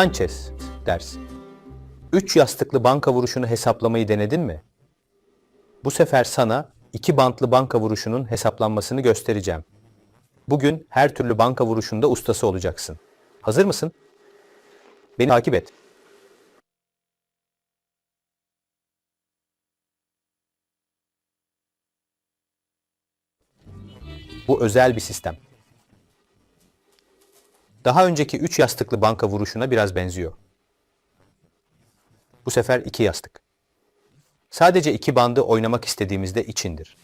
Sanchez dersin. Üç yastıklı banka vuruşunu hesaplamayı denedin mi? Bu sefer sana iki bantlı banka vuruşunun hesaplanmasını göstereceğim. Bugün her türlü banka vuruşunda ustası olacaksın. Hazır mısın? Beni takip et. Bu özel bir sistem. Daha önceki 3 yastıklı banka vuruşuna biraz benziyor. Bu sefer 2 yastık. Sadece iki bandı oynamak istediğimizde içindir.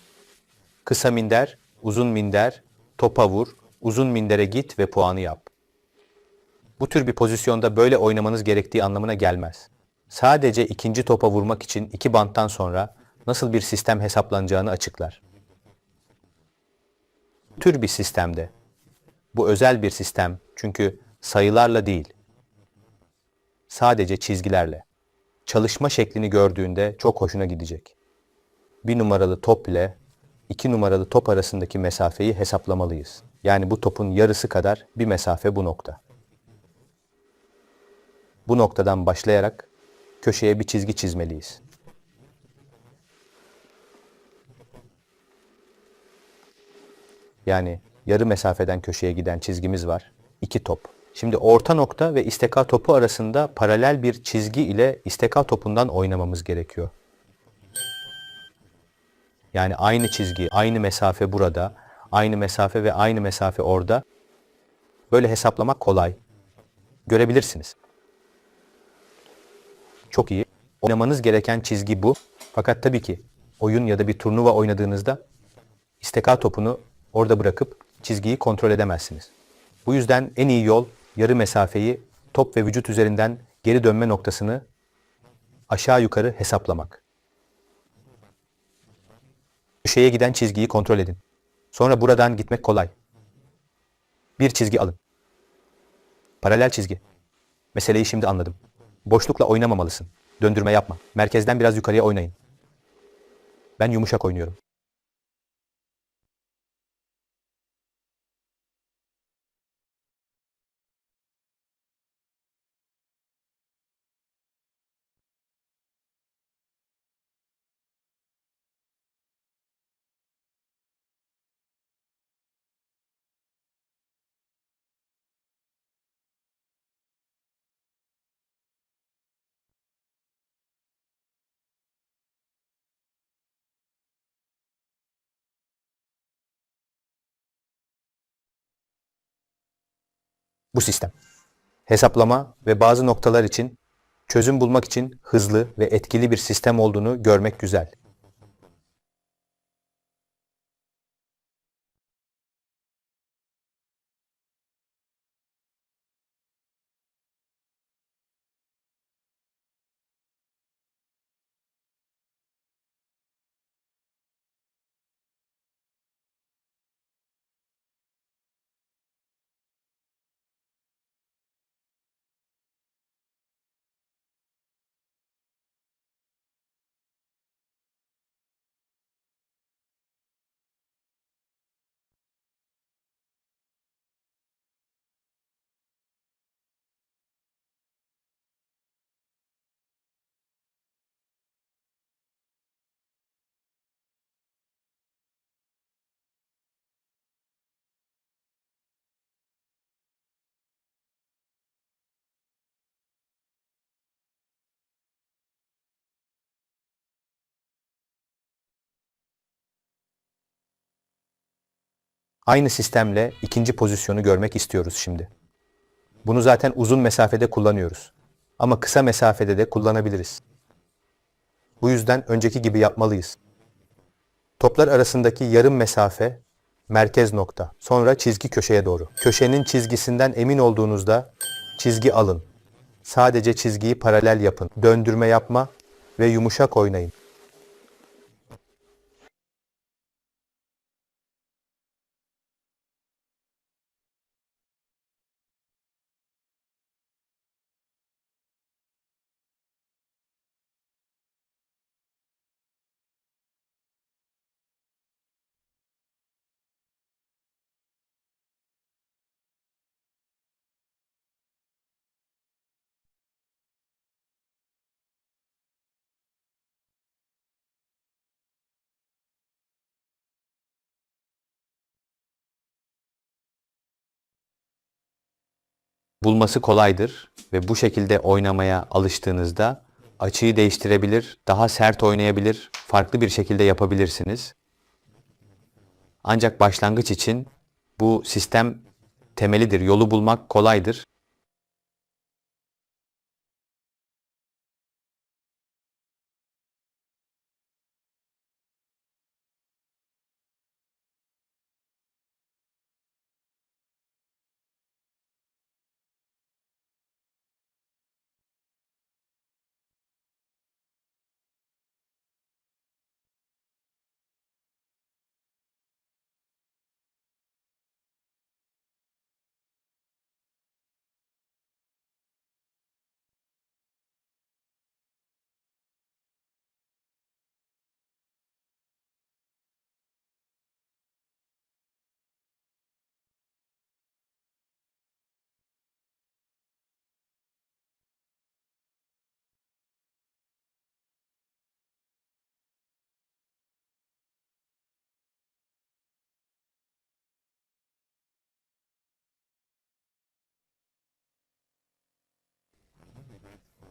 Kısa minder, uzun minder, topa vur, uzun mindere git ve puanı yap. Bu tür bir pozisyonda böyle oynamanız gerektiği anlamına gelmez. Sadece ikinci topa vurmak için iki banttan sonra nasıl bir sistem hesaplanacağını açıklar. Tür bir sistemde bu özel bir sistem çünkü sayılarla değil, sadece çizgilerle. Çalışma şeklini gördüğünde çok hoşuna gidecek. Bir numaralı top ile iki numaralı top arasındaki mesafeyi hesaplamalıyız. Yani bu topun yarısı kadar bir mesafe bu nokta. Bu noktadan başlayarak köşeye bir çizgi çizmeliyiz. Yani yarı mesafeden köşeye giden çizgimiz var. İki top. Şimdi orta nokta ve isteka topu arasında paralel bir çizgi ile isteka topundan oynamamız gerekiyor. Yani aynı çizgi, aynı mesafe burada, aynı mesafe ve aynı mesafe orada. Böyle hesaplamak kolay. Görebilirsiniz. Çok iyi. Oynamanız gereken çizgi bu. Fakat tabii ki oyun ya da bir turnuva oynadığınızda isteka topunu orada bırakıp çizgiyi kontrol edemezsiniz. Bu yüzden en iyi yol yarı mesafeyi top ve vücut üzerinden geri dönme noktasını aşağı yukarı hesaplamak. Köşeye giden çizgiyi kontrol edin. Sonra buradan gitmek kolay. Bir çizgi alın. Paralel çizgi. Meseleyi şimdi anladım. Boşlukla oynamamalısın. Döndürme yapma. Merkezden biraz yukarıya oynayın. Ben yumuşak oynuyorum. Bu sistem. Hesaplama ve bazı noktalar için çözüm bulmak için hızlı ve etkili bir sistem olduğunu görmek güzel. Aynı sistemle ikinci pozisyonu görmek istiyoruz şimdi. Bunu zaten uzun mesafede kullanıyoruz. Ama kısa mesafede de kullanabiliriz. Bu yüzden önceki gibi yapmalıyız. Toplar arasındaki yarım mesafe merkez nokta. Sonra çizgi köşeye doğru. Köşenin çizgisinden emin olduğunuzda çizgi alın. Sadece çizgiyi paralel yapın. Döndürme yapma ve yumuşak oynayın. Bulması kolaydır ve bu şekilde oynamaya alıştığınızda açıyı değiştirebilir, daha sert oynayabilir, farklı bir şekilde yapabilirsiniz. Ancak başlangıç için bu sistem temelidir. Yolu bulmak kolaydır.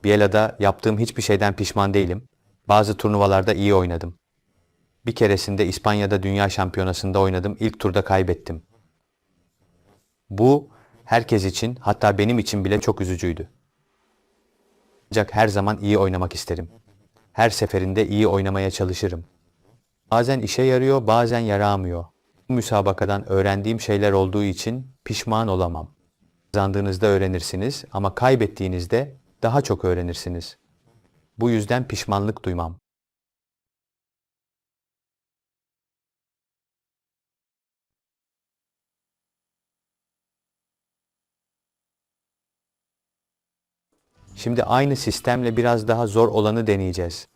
Biela'da yaptığım hiçbir şeyden pişman değilim. Bazı turnuvalarda iyi oynadım. Bir keresinde İspanya'da dünya şampiyonasında oynadım. İlk turda kaybettim. Bu herkes için hatta benim için bile çok üzücüydü. Ancak her zaman iyi oynamak isterim. Her seferinde iyi oynamaya çalışırım. Bazen işe yarıyor, bazen yaramıyor. Bu müsabakadan öğrendiğim şeyler olduğu için pişman olamam. Kazandığınızda öğrenirsiniz ama kaybettiğinizde daha çok öğrenirsiniz. Bu yüzden pişmanlık duymam. Şimdi aynı sistemle biraz daha zor olanı deneyeceğiz.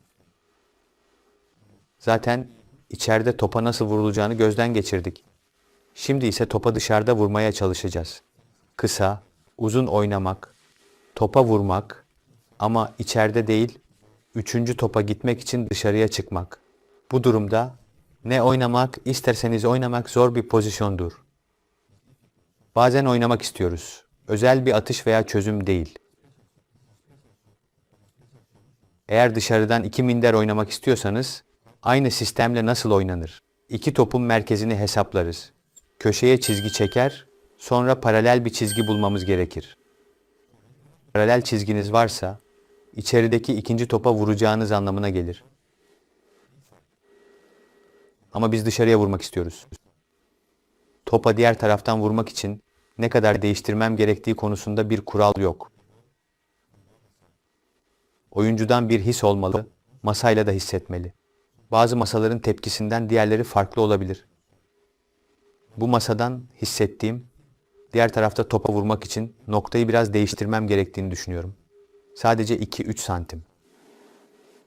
Zaten içeride topa nasıl vurulacağını gözden geçirdik. Şimdi ise topa dışarıda vurmaya çalışacağız. Kısa, uzun oynamak, topa vurmak ama içeride değil, üçüncü topa gitmek için dışarıya çıkmak. Bu durumda ne oynamak, isterseniz oynamak zor bir pozisyondur. Bazen oynamak istiyoruz. Özel bir atış veya çözüm değil. Eğer dışarıdan iki minder oynamak istiyorsanız, aynı sistemle nasıl oynanır? İki topun merkezini hesaplarız. Köşeye çizgi çeker, sonra paralel bir çizgi bulmamız gerekir. Paralel çizginiz varsa, içerideki ikinci topa vuracağınız anlamına gelir. Ama biz dışarıya vurmak istiyoruz. Topa diğer taraftan vurmak için ne kadar değiştirmem gerektiği konusunda bir kural yok. Oyuncudan bir his olmalı, masayla da hissetmeli. Bazı masaların tepkisinden diğerleri farklı olabilir. Bu masadan hissettiğim, diğer tarafta topa vurmak için noktayı biraz değiştirmem gerektiğini düşünüyorum. Sadece 2-3 santim.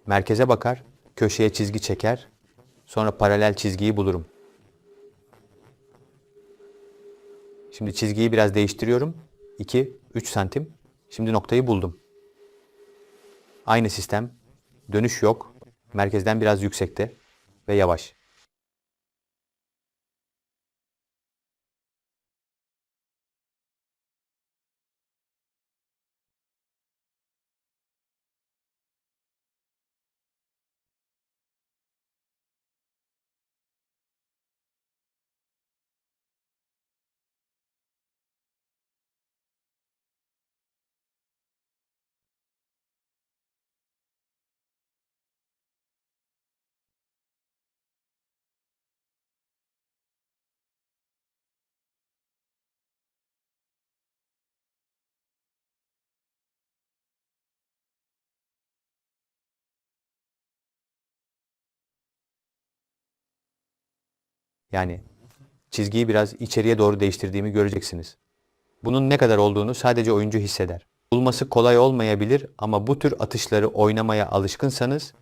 Merkeze bakar, köşeye çizgi çeker, sonra paralel çizgiyi bulurum. Şimdi çizgiyi biraz değiştiriyorum. 2-3 santim. Şimdi noktayı buldum. Aynı sistem. Dönüş yok. Merkezden biraz yüksekte ve yavaş. Yani çizgiyi biraz içeriye doğru değiştirdiğimi göreceksiniz. Bunun ne kadar olduğunu sadece oyuncu hisseder. Bulması kolay olmayabilir ama bu tür atışları oynamaya alışkınsanız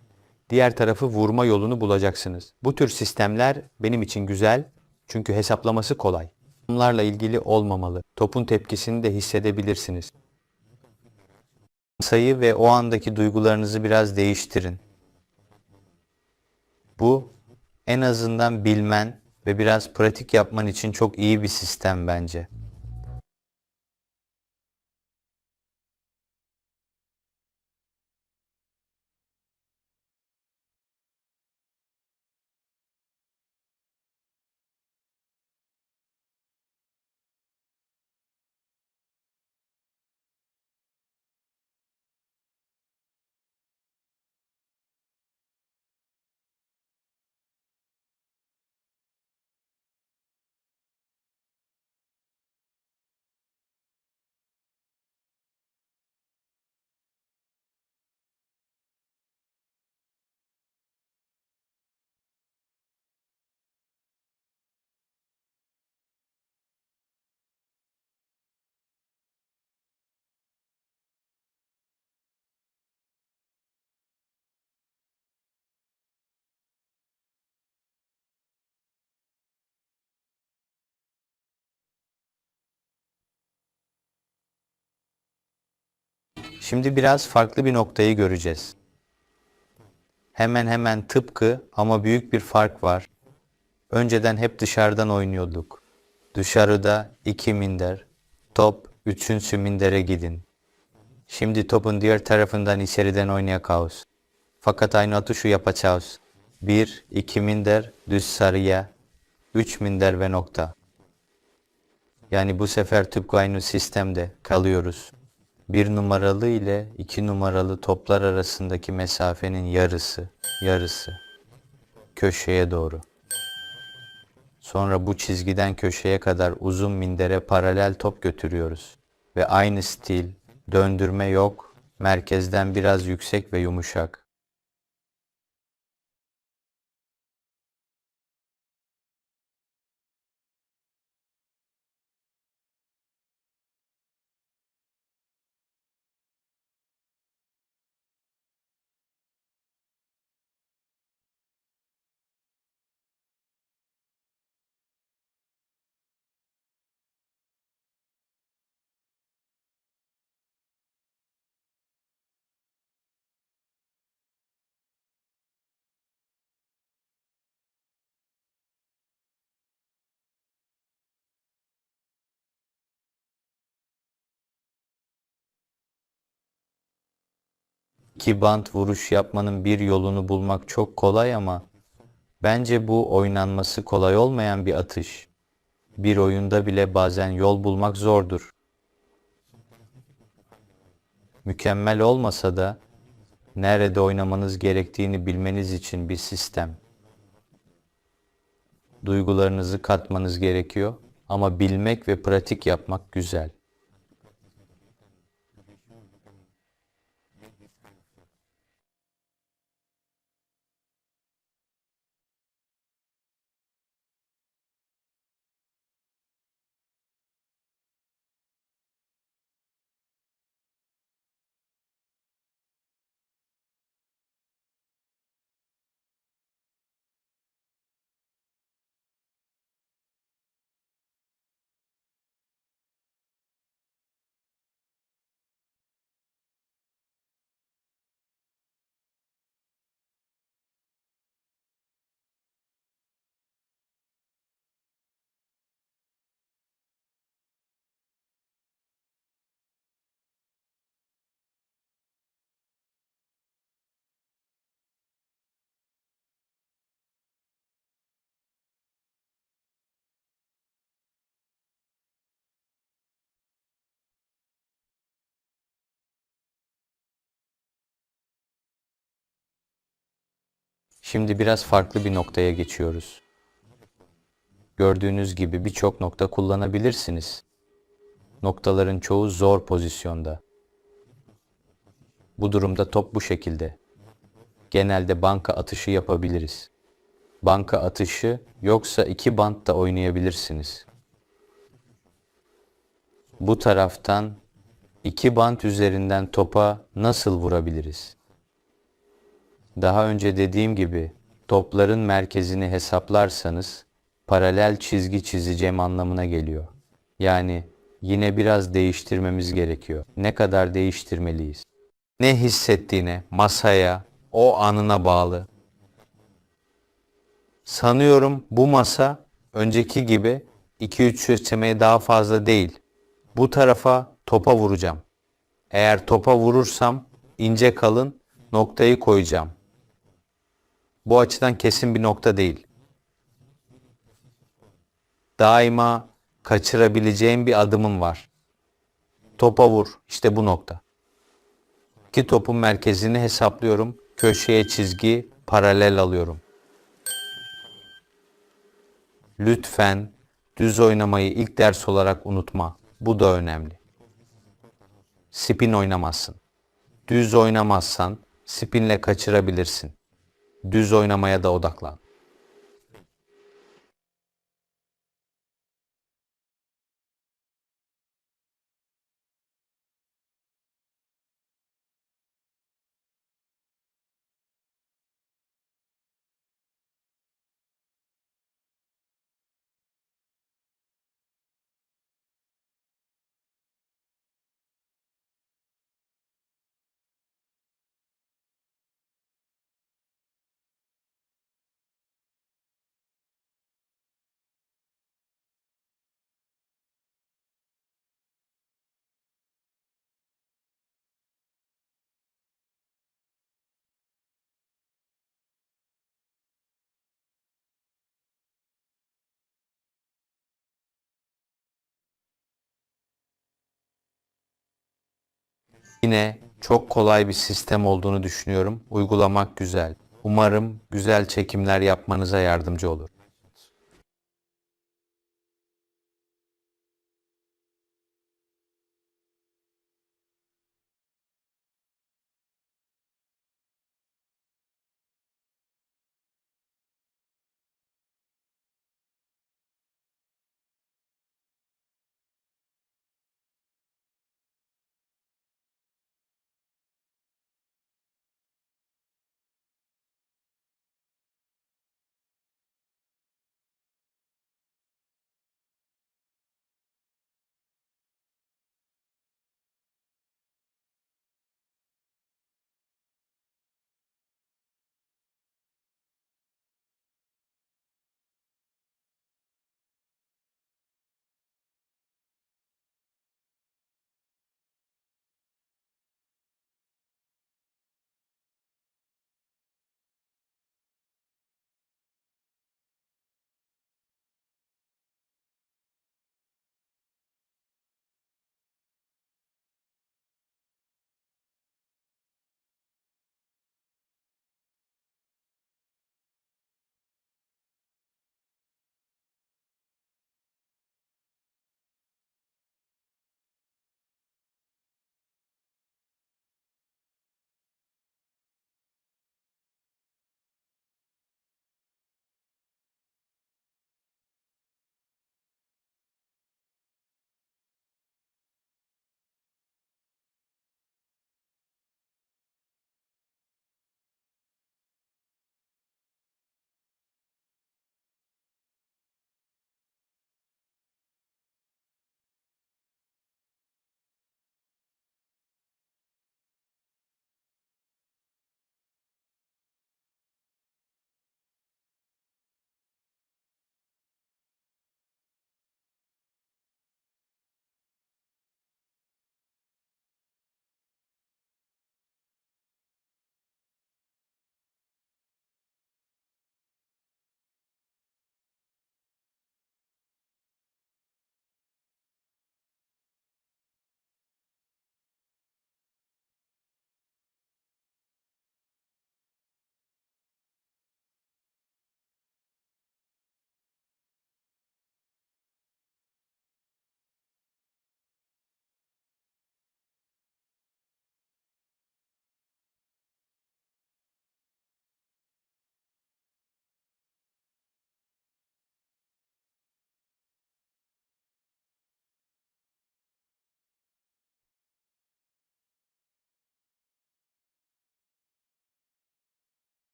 diğer tarafı vurma yolunu bulacaksınız. Bu tür sistemler benim için güzel çünkü hesaplaması kolay. Bunlarla ilgili olmamalı. Topun tepkisini de hissedebilirsiniz. Sayı ve o andaki duygularınızı biraz değiştirin. Bu en azından bilmen ve biraz pratik yapman için çok iyi bir sistem bence. Şimdi biraz farklı bir noktayı göreceğiz. Hemen hemen tıpkı ama büyük bir fark var. Önceden hep dışarıdan oynuyorduk. Dışarıda iki minder, top üçüncü mindere gidin. Şimdi topun diğer tarafından içeriden oynayacağız. Fakat aynı atışu yapacağız. Bir, iki minder düz sarıya, üç minder ve nokta. Yani bu sefer tıpkı aynı sistemde kalıyoruz. Bir numaralı ile iki numaralı toplar arasındaki mesafenin yarısı, yarısı. Köşeye doğru. Sonra bu çizgiden köşeye kadar uzun mindere paralel top götürüyoruz. Ve aynı stil, döndürme yok, merkezden biraz yüksek ve yumuşak. İki bant vuruş yapmanın bir yolunu bulmak çok kolay ama bence bu oynanması kolay olmayan bir atış. Bir oyunda bile bazen yol bulmak zordur. Mükemmel olmasa da nerede oynamanız gerektiğini bilmeniz için bir sistem. Duygularınızı katmanız gerekiyor ama bilmek ve pratik yapmak güzel. Şimdi biraz farklı bir noktaya geçiyoruz. Gördüğünüz gibi birçok nokta kullanabilirsiniz. Noktaların çoğu zor pozisyonda. Bu durumda top bu şekilde. Genelde banka atışı yapabiliriz. Banka atışı yoksa iki bant da oynayabilirsiniz. Bu taraftan iki bant üzerinden topa nasıl vurabiliriz? Daha önce dediğim gibi topların merkezini hesaplarsanız paralel çizgi çizeceğim anlamına geliyor. Yani yine biraz değiştirmemiz gerekiyor. Ne kadar değiştirmeliyiz? Ne hissettiğine, masaya, o anına bağlı. Sanıyorum bu masa önceki gibi 2-3 seçeneğe daha fazla değil. Bu tarafa topa vuracağım. Eğer topa vurursam ince kalın noktayı koyacağım. Bu açıdan kesin bir nokta değil. Daima kaçırabileceğim bir adımım var. Topa vur. İşte bu nokta. İki topun merkezini hesaplıyorum. Köşeye çizgi paralel alıyorum. Lütfen düz oynamayı ilk ders olarak unutma. Bu da önemli. Spin oynamazsın. Düz oynamazsan spinle kaçırabilirsin. Düz oynamaya da odaklan. Yine çok kolay bir sistem olduğunu düşünüyorum. Uygulamak güzel. Umarım güzel çekimler yapmanıza yardımcı olur.